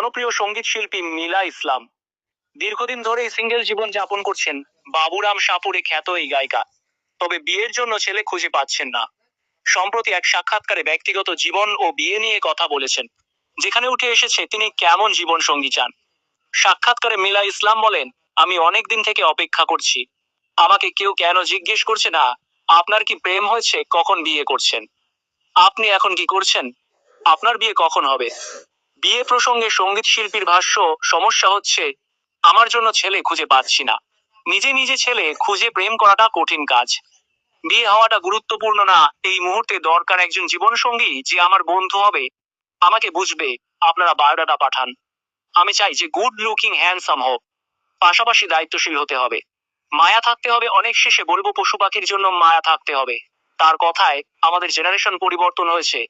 জনপ্রিয় সংগীত শিল্পী মিলা ইসলাম। দীর্ঘদিন ধরে সিঙ্গেল জীবন যাপন করছেন বাবুরাম সাপুরে খ্যাত এই গায়িকা। তবে বিয়ের জন্য ছেলে খুঁজে পাচ্ছেন না। সম্প্রতি এক সাক্ষাৎকারে ব্যক্তিগত জীবন ও বিয়ে নিয়ে কথা বলেছেন, যেখানে উঠে এসেছে তিনি কেমন জীবন সঙ্গী চান। সাক্ষাৎকারে মিলা ইসলাম বলেন, আমি অনেক দিন থেকে অপেক্ষা করছি। আমাকে কেউ কেন জিজ্ঞেস করছে না, আপনার কি প্রেম হয়েছে, কখন বিয়ে করছেন? আপনি এখন কি করছেন? আপনার বিয়ে কখন হবে? বিয়ে প্রসঙ্গে সংগীত শিল্পীর ভাষ্য, সমস্যা হচ্ছে, আমার জন্য ছেলে খুঁজে পাচ্ছি না। নিজে নিজে ছেলে খুঁজে প্রেম করাটা কঠিন কাজ। বিয়ে হওয়াটা গুরুত্বপূর্ণ না, এই মুহূর্তে দরকার একজন জীবন সঙ্গী যে আমার বন্ধু হবে, আমাকে বুঝবে, আপনারা বায়োডাটা পাঠান। আমি চাই যে গুড লুকিং হ্যান্ডসাম হোক, পাশাপাশি দায়িত্বশীল হতে হবে। মায়া থাকতে হবে অনেক শেষে বলব পশু পাখির জন্য মায়া থাকতে হবে। তার কথায় আমাদের জেনারেশন পরিবর্তন হয়েছে।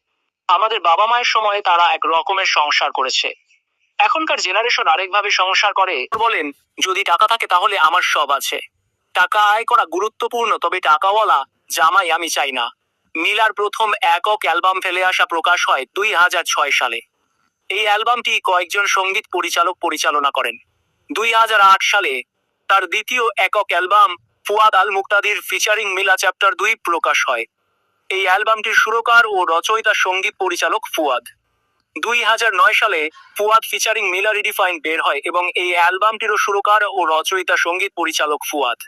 আমাদের বাবা মায়ের সময়ে তারা এক রকমের সংসার করেছে। এখনকার জেনারেশন আরেকভাবে সংসার করে। বলেন, যদি টাকা থাকে তাহলে আমার সব আছে। টাকা আয় করা গুরুত্বপূর্ণ, তবে টাকাওয়ালা জামাই আমি চাই না। মিলার প্রথম একক অ্যালবাম ফেলে আসা প্রকাশ হয় দুই হাজার ছয় সালে। এই অ্যালবামটি কয়েকজন সংগীত পরিচালক পরিচালনা করেন। দুই হাজার আট সালে তার দ্বিতীয় একক album Fuad al Muktadir featuring Mila chapter দুই প্রকাশ হয়। এই অ্যালবামটির সুরকার ও রচয়িতা সংগীত পরিচালক ফুয়াদ। দুই হাজার নয় সালে ফুয়াদ ফিচারিং মিলা রিডিফাইন বের হয় এবং এই অ্যালবামটিরও সুরকার ও রচয়িতা সংগীত পরিচালক ফুয়াদ।